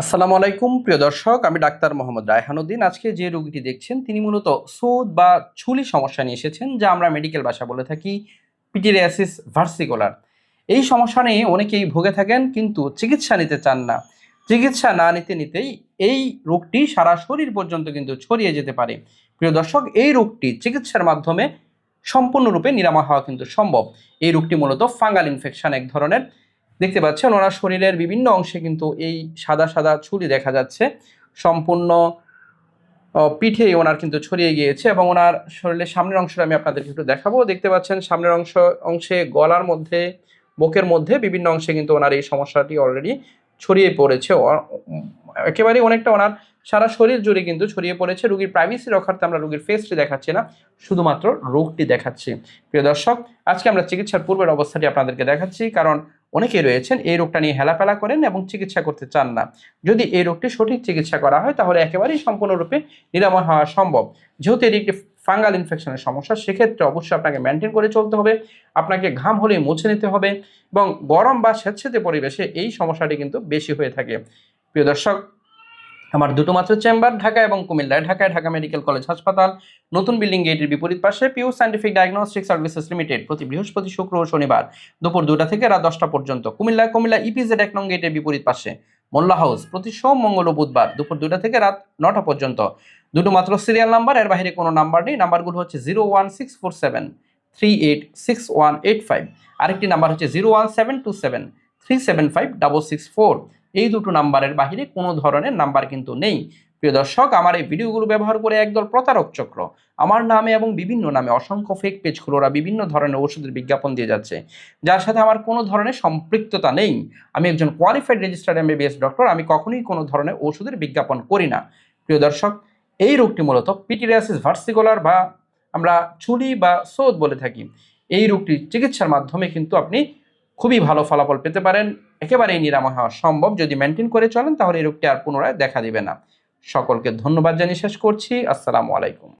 আসসালামু আলাইকুম, প্রিয় দর্শক, আমি ডাক্তার মোহাম্মদ রায়হানুদ্দিন। আজকে যে রোগীটি দেখছেন, তিনি মূলত সোদ বা ছুলি সমস্যা নিয়ে এসেছেন, যা আমরা মেডিকেল ভাষা বলে থাকি পিটিরিয়াসিস ভার্সিকুলার। এই সমস্যা নিয়ে অনেকেই ভুগে থাকেন, কিন্তু চিকিৎসা নিতে চান না। চিকিৎসা না নিতে নিতেই এই রোগটি সারা শরীর পর্যন্ত কিন্তু ছড়িয়ে যেতে পারে। প্রিয় দর্শক, এই রোগটি চিকিৎসার মাধ্যমে সম্পূর্ণরূপে নিরাময় হওয়া কিন্তু সম্ভব। এই রোগটি মূলত ফাঙ্গাল ইনফেকশন এক ধরনের। দেখতে পাচ্ছেন, ওনার শরীরের বিভিন্ন অংশে কিন্তু এই সাদা সাদা ছুরি দেখা যাচ্ছে। সম্পূর্ণ পিঠে ওনার কিন্তু ছড়িয়ে গিয়েছে এবং ওনার শরীরের সামনের অংশটা আমি আপনাদেরকে একটু দেখাবো। দেখতে পাচ্ছেন, সামনের অংশ, অংশে গলার মধ্যে, বুকের মধ্যে বিভিন্ন অংশে কিন্তু ওনার এই সমস্যাটি অলরেডি ছড়িয়ে পড়েছে। একেবারেই অনেকটা ওনার সারা শরীর জুড়ে কিন্তু ছড়িয়ে পড়েছে। রোগীর প্রাইভেসি রক্ষার্থে আমরা রোগীর ফেসটি দেখাচ্ছি না, শুধুমাত্র রোগটি দেখাচ্ছি। প্রিয় দর্শক, আজকে আমরা চিকিৎসার পূর্বের অবস্থাটি আপনাদেরকে দেখাচ্ছি, কারণ অনেকেই রয়েছেন, এই রোগটা নিয়ে হেলাফেলা করেন এবং চিকিৎসা করতে চান না। যদি এই রোগটি সঠিক চিকিৎসা করা হয়, তাহলে একেবারেই সম্পূর্ণরূপে নিরাময় হওয়া সম্ভব। যেহেতু এটি একটি ফাঙ্গাল ইনফেকশনের সমস্যা, সেক্ষেত্রে অবশ্যই আপনাকে মেনটেন করে চলতে হবে, আপনাকে ঘাম হলে মুছে নিতে হবে এবং গরম বা স্বেচ্ছেতে পরিবেশে এই সমস্যাটি কিন্তু বেশি হয়ে থাকে। প্রিয় দর্শক আমার দুটো মাত্র চেম্বার, ঢাকা এবং কুমিল্লায়। ঢাকায় ঢাকা মেডিকেল কলেজ হাসপাতাল, নতুন বিল্ডিং গেটের বিপরীত পাশে Piu scientific diagnostic services limited প্রতি বৃহস্পতি, শুক্র ও শনিবার দুপুর দুটা থেকে রাত দশটা পর্যন্ত। কুমিল্লা কুমিল্লা ইপিজেড এক নং গেটের বিপরীত পাশে। মোল্লা হাউস প্রতি সোম, মঙ্গল ও বুধবার দুপুর দুটা থেকে রাত নটা পর্যন্ত। দুটো মাত্র সিরিয়াল নাম্বার এর বাইরে কোনো নাম্বার নেই। নাম্বারগুলো হচ্ছে zero one six four seven three eight six one eight five আরেকটি নাম্বার হচ্ছে zero one seven two seven three seven five double six four এই দুটো নাম্বারের বাইরে কোনো ধরনের নাম্বার কিন্তু নেই। প্রিয় দর্শক, আমার এই ভিডিওগুলো ব্যবহার করে একদল প্রতারক চক্র, আমার নামে এবং বিভিন্ন নামে অসংখ্য ফেক পেজ খুলে ওরা বিভিন্ন ধরনের ওষুধের বিজ্ঞাপন দিয়ে যাচ্ছে। যার সাথে আমার কোনো ধরনের সম্পৃক্ততা নেই। আমি একজন কোয়ালিফাইড রেজিস্টার্ড এমবিবিএস ডক্টর আমি কখনোই কোনো ধরনের ওষুধের বিজ্ঞাপন করি না। প্রিয় দর্শক, এই রোগটি মূলত পিটিরিয়াসিস ভার্সিকুলার বা আমরা চুলি বা সোদ বলে থাকি। এই রোগটি চিকিৎসার মাধ্যমে কিন্তু আপনি খুবই ভালো ফলাফল পেতে পারেন। একেবারেই নিরাময় হওয়া সম্ভব। যদি মেনটেন করে চলেন, তাহলে এই রোগটি আর পুনরায় দেখা দিবে না। সকলকে ধন্যবাদ জানিয়ে শেষ করছি। আসসালামু আলাইকুম।